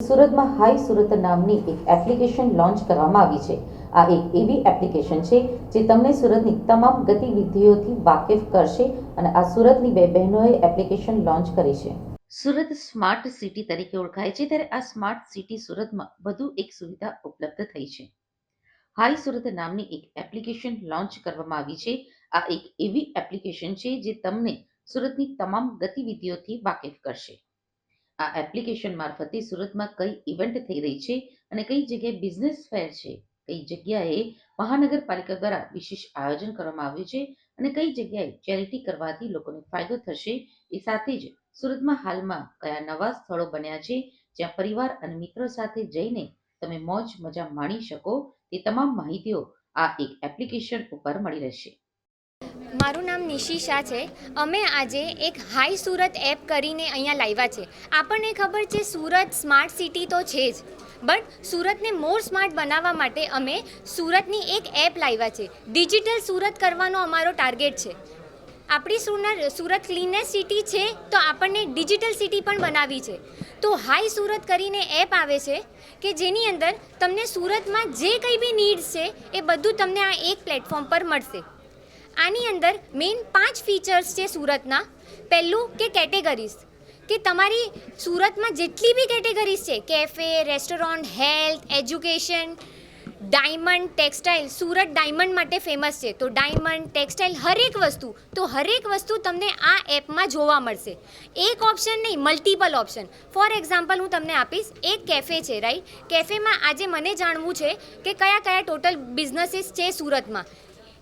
સુરતમાં હાઈ સુરત નામની એક એપ્લિકેશન લોન્ચ કરવામાં આવી છે. આ એક એવી એપ્લિકેશન છે જે તમને સુરતની તમામ ગતિવિધિઓથી વાકેફ કરશે અને આ સુરતની બે બહેનોએ એપ્લિકેશન લોન્ચ કરી છે. સુરત સ્માર્ટ સિટી તરીકે ઓળખાય છે ત્યારે આ સ્માર્ટ સિટી સુરતમાં વધુ એક સુવિધા ઉપલબ્ધ થઈ છે. હાઈ સુરત નામની એક એપ્લિકેશન લોન્ચ કરવામાં આવી છે. આ એક એવી એપ્લિકેશન છે જે તમને સુરતની તમામ ગતિવિધિઓથી વાકેફ કરશે. આ એપ્લિકેશન મારફતે સુરતમાં કઈ ઇવેન્ટ થઈ રહી છે અને કઈ જગ્યાએ બિઝનેસ ફેર છે? કઈ જગ્યાએ મહાનગરપાલિકા દ્વારા વિશેષ આયોજન કરવામાં આવ્યું છે અને કઈ જગ્યાએ ચેરિટી કરવાથી લોકોને ફાયદો થશે એ સાથે જ સુરતમાં હાલમાં કયા નવા સ્થળો બન્યા છે? જ્યાં પરિવાર અને મિત્રો સાથે જઈને તમે મોજ મજા માણી શકો તે તમામ માહિતીઓ આ એક એપ્લિકેશન ઉપર મળી રહેશે. મારું નામ નિશી શાહ છે. અમે આજે એક હાઈ સુરત એપ કરીને અહીંયા લાવ્યા છે. આપણને ખબર છે સુરત સ્માર્ટ સિટી તો છે જ. બટ સુરતને મોર સ્માર્ટ બનાવવા માટે અમે સુરતની એક એપ લાવ્યા છે. ડિજિટલ સુરત કરવાનો અમારો ટાર્ગેટ છે. આપણી સુરત સુરત ક્લીનેસ્ટ સિટી છે તો આપણને ડિજિટલ સિટી પણ બનાવી છે. તો હાઈ સુરત કરીને એપ આવે છે કે જેની અંદર તમને સુરતમાં જે કંઈ બી નીડ્સ છે એ બધું તમને આ એક પ્લેટફોર્મ પર મળશે. આની અંદર મેઇન પાંચ ફીચર્સ છે સુરતના. પહેલું કે કેટેગરીઝ કે તમારી સુરતમાં જેટલી બી કેટેગરીઝ છે cafe restaurant health education diamond textile Surat diamond માટે ફેમસ છે. તો ડાયમંડ ટેક્સટાઇલ હરેક વસ્તુ, તો હરેક વસ્તુ તમને આ એપમાં જોવા મળશે. એક ઓપ્શન નહીં મલ્ટિપલ ઓપ્શન ફોર એક્ઝામ્પલ હું તમને આપીશ, એક કેફે છે રાઈટ કેફેમાં આજે મને જાણવું છે કે કયા કયા ટોટલ બિઝનેસીસ છે સુરતમાં.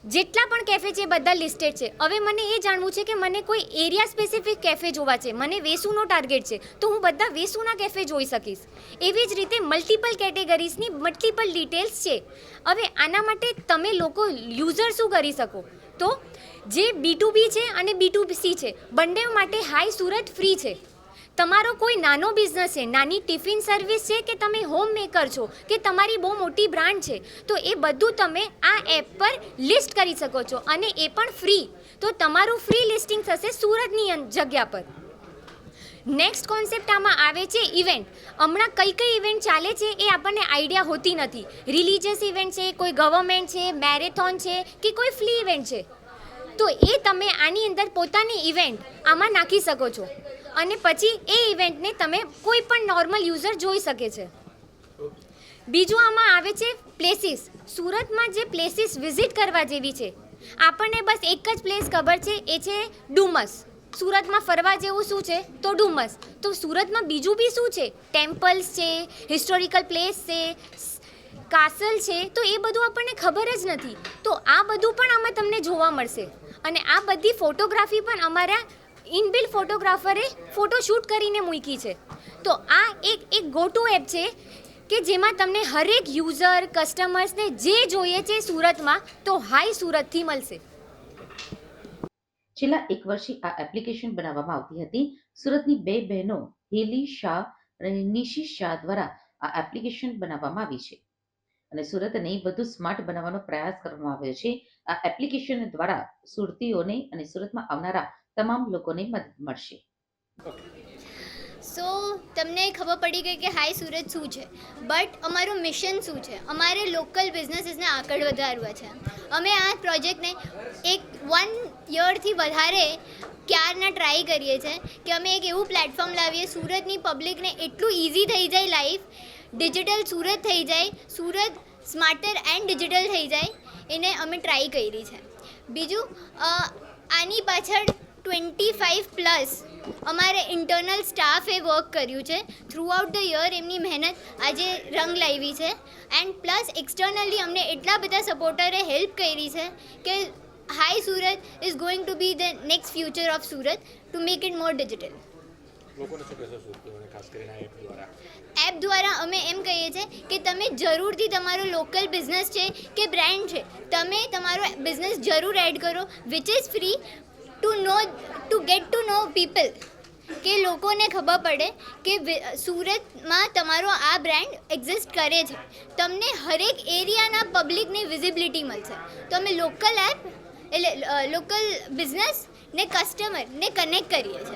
જેટલા પણ કેફે છે બધા લિસ્ટેડ છે. હવે મને એ જાણવું છે કે મને કોઈ એરિયા સ્પેસિફિક કેફે જોવા છે. મને વેસુનો ટાર્ગેટ છે. તો હું બધા વેસુના કેફે જોઈ શકીશ. એવી જ રીતે મલ્ટિપલ કેટેગરીઝની મલ્ટિપલ ડિટેલ્સ છે. હવે આના માટે તમે લોકો યુઝર શું કરી શકો? તો જે બી ટુ બી છે અને બી ટુ સી છે. બંને માટે હાઈ સુરત ફ્રી છે. તમારો કોઈ નાનો બિઝનેસ છે, નાની ટિફિન સર્વિસ છે કે તમે હોમ મેકર છો, કે તમારી બહુ મોટી બ્રાન્ડ છે, તો એ બધું તમે આ એપ પર લિસ્ટ કરી શકો છો અને એ પણ ફ્રી તો તમારું ફ્રી લિસ્ટિંગ થશે સુરતની જગ્યા પર. નેક્સ્ટ કોન્સેપ્ટ આમાં આવે છે ઇવેન્ટ હમણાં કઈ કઈ ઇવેન્ટ ચાલે છે એ આપણને આઈડિયા હોતી નથી. રિલીજિયસ ઇવેન્ટ છે, કોઈ ગવર્મેન્ટ છે મેરેથોન છે, કે કોઈ ફ્રી ઇવેન્ટ છે. તો એ તમે આની અંદર પોતાની ઇવેન્ટ આમાં નાખી શકો છો. અને પછી એ ઇવેન્ટને તમે કોઈ પણ નોર્મલ યુઝર જોઈ શકે છે. બીજું આમાં આવે છે પ્લેસીસ સુરતમાં જે પ્લેસીસ વિઝિટ કરવા જેવી છે, આપણને બસ એક જ પ્લેસ ખબર છે, એ છે ડુમસ. સુરતમાં ફરવા જેવું શું છે? તો ડુમસ. તો સુરતમાં બીજું બી શું છે? ટેમ્પલ્સ છે હિસ્ટોરિકલ પ્લેસ છે કાસલ છે, તો એ બધું આપણને ખબર જ નથી. તો આ બધું પણ આમાં તમને જોવા મળશે. અને આ બધી ફોટોગ્રાફી પણ અમારા ઇનબિલ્ડ ફોટોગ્રાફરે ફોટોશૂટ કરીને મૂકી છે. તો આ એક એક ગોટુ એપ છે કે જેમાં તમને હરેક યુઝર, કસ્ટમર્સને જે જોઈએ છે સુરતમાં, તો હાઈ સુરતથી મળશે. છેલ્લા એક વર્ષથી આ એપ્લિકેશન બનાવવામાં આવતી હતી. સુરતની બે બહેનો, હેલી શાહ અને નિશી શાહ દ્વારા આ એપ્લિકેશન બનાવવામાં આવી છે. અને સુરતને વધુ સ્માર્ટ બનાવવાનો પ્રયાસ કરવામાં આવ્યો છે. આ એપ્લિકેશન દ્વારા સુરતીઓને અને સુરતમાં આવનારા તમામ લોકોને મદદ મળશે. સો, તમને ખબર પડી ગઈ કે હાઈ સુરત શું છે? બટ અમારું મિશન શું છે? અમારે લોકલ બિઝનેસીસને આગળ વધારવા છે. અમે આ પ્રોજેક્ટને એક વન યરથી વધારે ક્યારના ટ્રાય કરીએ છીએ કે અમે એક એવું પ્લેટફોર્મ લાવીએ, સુરતની પબ્લિકને એટલું ઇઝી થઈ જાય લાઈફ ડિજિટલ સુરત થઈ જાય, સુરત સ્માર્ટર એન્ડ ડિજિટલ થઈ જાય, એને અમે ટ્રાય કરી છે. બીજું આની પાછળ ટ્વેન્ટી ફાઇવ પ્લસ અમારે ઇન્ટરનલ સ્ટાફે વર્ક કર્યું છે. થ્રુ આઉટ ધ યર એમની મહેનત આજે રંગ લાવી છે. એન્ડ પ્લસ એક્સટર્નલી અમને એટલા બધા સપોર્ટરે હેલ્પ કરી છે કે hi Surat is going to be the next future of Surat to make it more digital app દ્વારા? અમે એમ કહીએ છીએ કે તમે જરૂરથી તમારો લોકલ બિઝનેસ છે કે બ્રાન્ડ છે તમે તમારો બિઝનેસ જરૂર એડ કરો which is free to know to get to know people કે લોકોને ખબર પડે કે સુરતમાં તમારો આ બ્રાન્ડ એક્ઝિસ્ટ કરે છે. તમને હરેક એરિયાના પબ્લિકની વિઝિબિલિટી મળશે. તો અમે લોકલ એપ એટલે લોકલ બિઝનેસ ને કસ્ટમરને કનેક્ટ કરીએ છીએ.